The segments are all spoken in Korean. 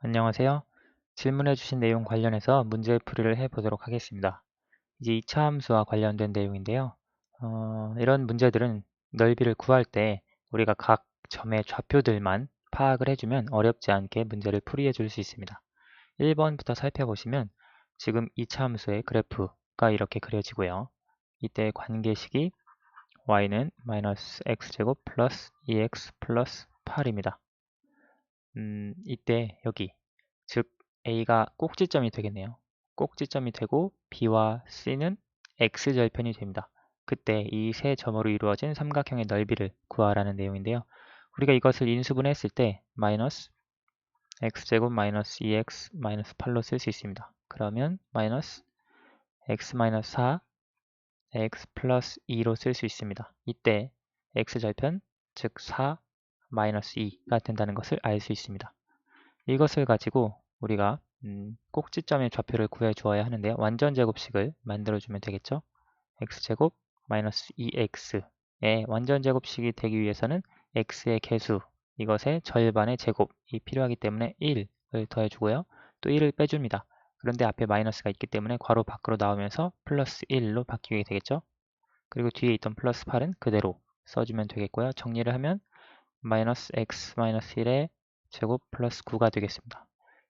안녕하세요. 질문해 주신 내용 관련해서 문제 풀이를 해보도록 하겠습니다. 이제 이차 함수와 관련된 내용인데요. 어, 이런 문제들은 넓이를 구할 때 우리가 각 점의 좌표들만 파악을 해주면 어렵지 않게 문제를 풀이해 줄 수 있습니다. 1번부터 살펴보시면 지금 이차 함수의 그래프가 이렇게 그려지고요. 이때 관계식이 y는 마이너스 x제곱 플러스 2x 플러스 8입니다. 음, 이때 여기 즉 A가 꼭지점이 되겠네요. 꼭지점이 되고 B와 C는 X절편이 됩니다. 그때 이 세 점으로 이루어진 삼각형의 넓이를 구하라는 내용인데요. 우리가 이것을 인수분해했을 때 마이너스 x제곱 마이너스 2x 마이너스 8로 쓸 수 있습니다. 그러면 마이너스 x 마이너스 4 x 플러스 2로 쓸 수 있습니다. 이때 x절편 즉 4 마이너스 2가 된다는 것을 알 수 있습니다. 이것을 가지고 우리가 음, 꼭지점의 좌표를 구해 주어야 하는데요. 완전 제곱식을 만들어 주면 되겠죠. x제곱 마이너스 2x의 완전 제곱식이 되기 위해서는 x의 개수 이것의 절반의 제곱이 필요하기 때문에 1을 더해주고요. 또 1을 빼줍니다. 그런데 앞에 마이너스가 있기 때문에 괄호 밖으로 나오면서 플러스 1로 바뀌게 되겠죠. 그리고 뒤에 있던 플러스 8은 그대로 써주면 되겠고요. 정리를 하면 마이너스 x 마이너스 1의 제곱 플러스 9가 되겠습니다.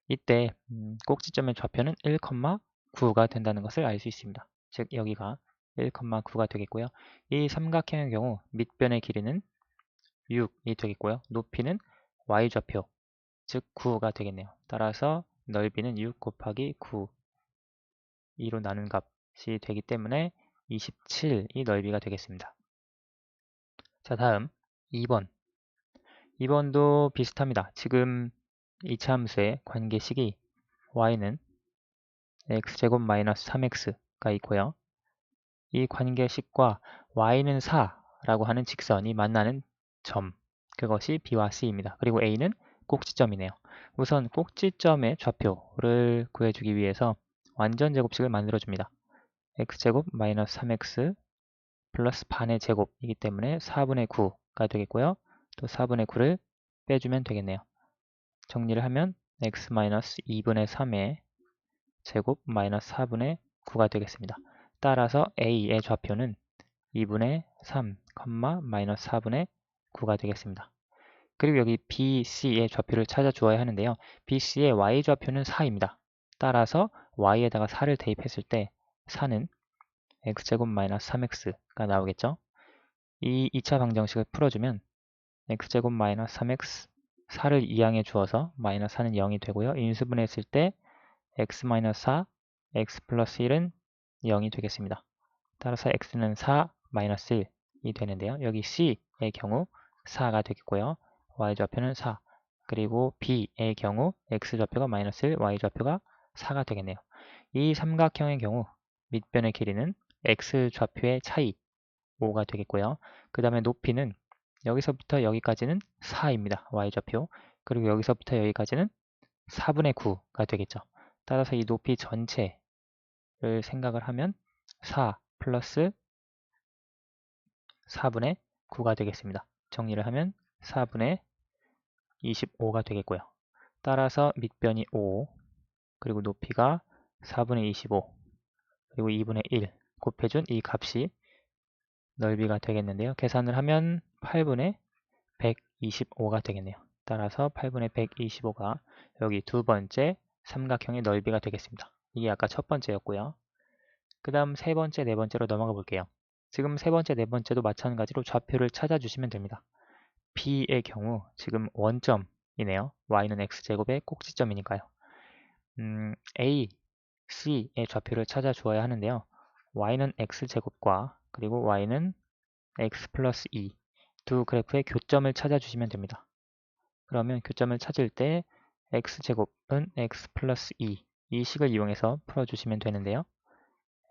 이때 음, 꼭지점의 좌표는 1,9가 된다는 것을 알 수 있습니다. 즉 여기가 1,9가 되겠고요. 이 삼각형의 경우 밑변의 길이는 6이 되겠고요. 높이는 y좌표, 즉 9가 되겠네요. 따라서 넓이는 6 곱하기 9, 2로 나눈 값이 되기 때문에 27이 넓이가 되겠습니다. 자 다음 2번 2번도 비슷합니다. 지금 이차 함수의 관계식이 y는 x제곱 마이너스 3x가 있고요. 이 관계식과 y는 4라고 하는 직선이 만나는 점, 그것이 b와 c입니다. 그리고 a는 꼭지점이네요. 우선 꼭지점의 좌표를 구해주기 위해서 완전 제곱식을 만들어줍니다. x제곱 마이너스 3x 플러스 반의 제곱이기 때문에 4분의 9가 되겠고요. 또 4분의 9를 빼주면 되겠네요. 정리를 하면 x-2분의 3의 제곱 마이너스 4분의 9가 되겠습니다. 따라서 a의 좌표는 2분의 3, 마이너스 4분의 9가 되겠습니다. 그리고 여기 BC의 좌표를 찾아 주어야 하는데요. BC의 y좌표는 4입니다. 따라서 y에다가 4를 대입했을 때 4는 x제곱 마이너스 3x가 나오겠죠. 이 2차 방정식을 풀어주면 x제곱 마이너스 3x 4를 이항해 주어서 마이너스 4는 0이 되고요. 인수분해했을 때 x 마이너스 4, x 플러스 1은 0이 되겠습니다. 따라서 x는 4 마이너스 1이 되는데요. 여기 c의 경우 4가 되겠고요. y좌표는 4 그리고 b의 경우 x좌표가 마이너스 1, y좌표가 4가 되겠네요. 이 삼각형의 경우 밑변의 길이는 x좌표의 차이 5가 되겠고요. 그 다음에 높이는 여기서부터 여기까지는 4입니다. y좌표. 그리고 여기서부터 여기까지는 4분의 9가 되겠죠. 따라서 이 높이 전체를 생각을 하면 4 플러스 4분의 9가 되겠습니다. 정리를 하면 4분의 25가 되겠고요. 따라서 밑변이 5, 그리고 높이가 4분의 25, 그리고 2분의 1 곱해준 이 값이 넓이가 되겠는데요. 계산을 하면 8분의 125가 되겠네요. 따라서 8분의 125가 여기 두 번째 삼각형의 넓이가 되겠습니다. 이게 아까 첫 번째였고요. 그 다음 세 번째, 네 번째로 넘어가 볼게요. 지금 세 번째, 네 번째도 마찬가지로 좌표를 찾아주시면 됩니다. B의 경우 지금 원점이네요. y는 x제곱의 꼭지점이니까요. 음, A, C의 좌표를 찾아주어야 하는데요. y는 x제곱과 그리고 y는 x 플러스 2 두 그래프의 교점을 찾아주시면 됩니다. 그러면 교점을 찾을 때 x제곱은 x 플러스 2 이 식을 이용해서 풀어주시면 되는데요.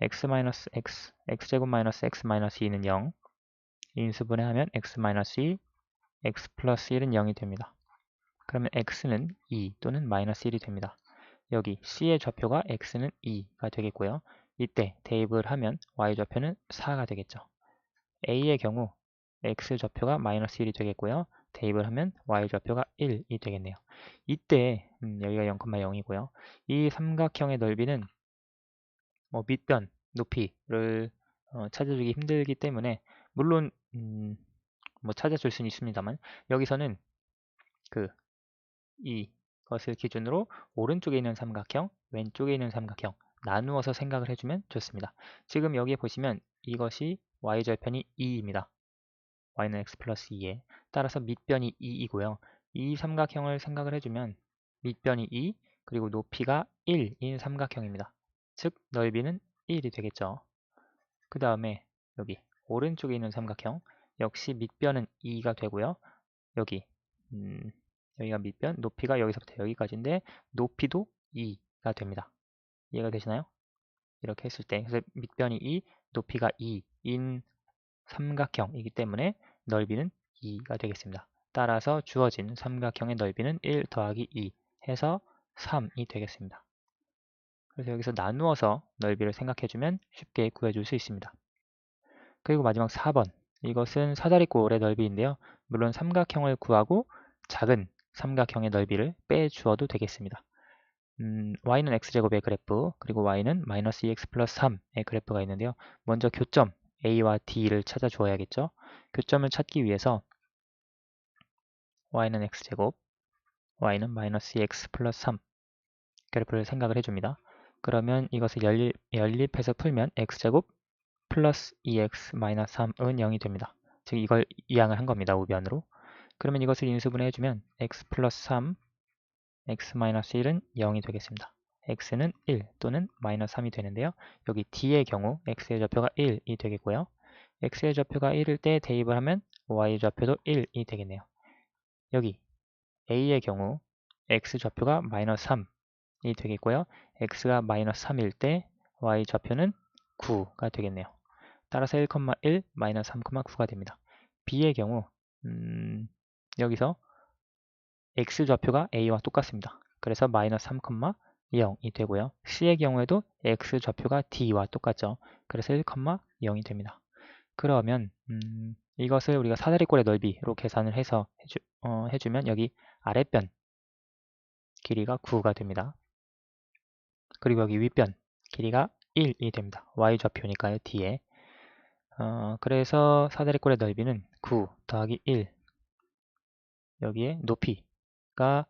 x 마이너스 x, x제곱 마이너스 x 마이너스 2는 0 인수분해 하면 x 마이너스 2, x 플러스 1은 0이 됩니다. 그러면 x는 2 또는 마이너스 1이 됩니다. 여기 c의 좌표가 x는 2가 되겠고요. 이때 대입을 하면 y좌표는 4가 되겠죠. a의 경우 x좌표가 마이너스 1이 되겠고요. 대입을 하면 y좌표가 1이 되겠네요. 이때 음, 여기가 0,0이고요. 이 삼각형의 넓이는 뭐 밑변, 높이를 어, 찾아주기 힘들기 때문에 물론 음, 뭐 찾아줄 수는 있습니다만 여기서는 그 이것을 기준으로 오른쪽에 있는 삼각형, 왼쪽에 있는 삼각형 나누어서 생각을 해주면 좋습니다. 지금 여기에 보시면 이것이 y절편이 2입니다. y는 x 플러스 2에 따라서 밑변이 2이고요. 이 삼각형을 생각을 해주면 밑변이 2 그리고 높이가 1인 삼각형입니다. 즉 넓이는 1이 되겠죠. 그 다음에 여기 오른쪽에 있는 삼각형 역시 밑변은 2가 되고요. 여기 음, 여기가 밑변, 높이가 여기서부터 여기까지인데 높이도 2가 됩니다. 이해가 되시나요? 이렇게 했을 때 그래서 밑변이 2, 높이가 2인 삼각형이기 때문에 넓이는 2가 되겠습니다. 따라서 주어진 삼각형의 넓이는 1 더하기 2 해서 3이 되겠습니다. 그래서 여기서 나누어서 넓이를 생각해주면 쉽게 구해줄 수 있습니다. 그리고 마지막 4번 이것은 사다리꼴의 넓이인데요. 물론 삼각형을 구하고 작은 삼각형의 넓이를 빼주어도 되겠습니다. 음, y는 x제곱의 그래프 그리고 y는 마이너스 2x 플러스 3의 그래프가 있는데요. 먼저 교점 a와 d를 찾아 주어야겠죠. 교점을 찾기 위해서 y는 x제곱 y는 마이너스 2x 플러스 3 그래프를 생각을 해줍니다. 그러면 이것을 연립, 연립해서 풀면 x제곱 플러스 2x 마이너스 3은 0이 됩니다. 즉 이걸 이항을 한 겁니다. 우변으로. 그러면 이것을 인수분해 해주면 x 플러스 3, x 마이너스 1은 0이 되겠습니다. x는 1 또는 마이너스 3이 되는데요. 여기 d의 경우 x의 좌표가 1이 되겠고요. x의 좌표가 1일 때 대입을 하면 y의 좌표도 1이 되겠네요. 여기 a의 경우 x 좌표가 마이너스 3이 되겠고요. x가 마이너스 3일 때 y 좌표는 9가 되겠네요. 따라서 1,1 마이너스 3,9가 됩니다. b의 경우 음, 여기서 x좌표가 a와 똑같습니다. 그래서 마이너스 3,0이 되고요. c의 경우에도 x좌표가 d와 똑같죠. 그래서 1,0이 됩니다. 그러면 음, 이것을 우리가 사다리꼴의 넓이로 계산을 해서 해주, 어, 해주면 여기 아랫변 길이가 9가 됩니다. 그리고 여기 윗변 길이가 1이 됩니다. y좌표니까요. 뒤에 어, 그래서 사다리꼴의 넓이는 9 더하기 1 여기에 높이 가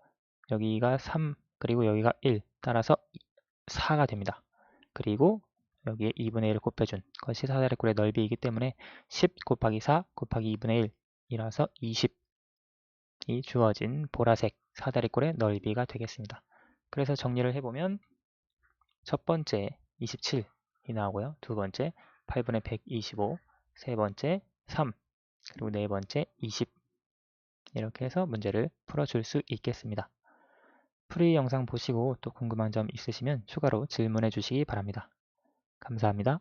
여기가 3 그리고 여기가 1 따라서 4가 됩니다. 그리고 여기에 2분의 1을 곱해준 것이 사다리꼴의 넓이이기 때문에 10 곱하기 4 곱하기 2분의 1이라서 20이 주어진 보라색 사다리꼴의 넓이가 되겠습니다. 그래서 정리를 해보면 첫 번째 27이 나오고요. 두 번째 8분의 125, 세 번째 3, 그리고 네 번째 20 이렇게 해서 문제를 풀어줄 수 있겠습니다. 풀이 영상 보시고 또 궁금한 점 있으시면 추가로 질문해 주시기 바랍니다. 감사합니다.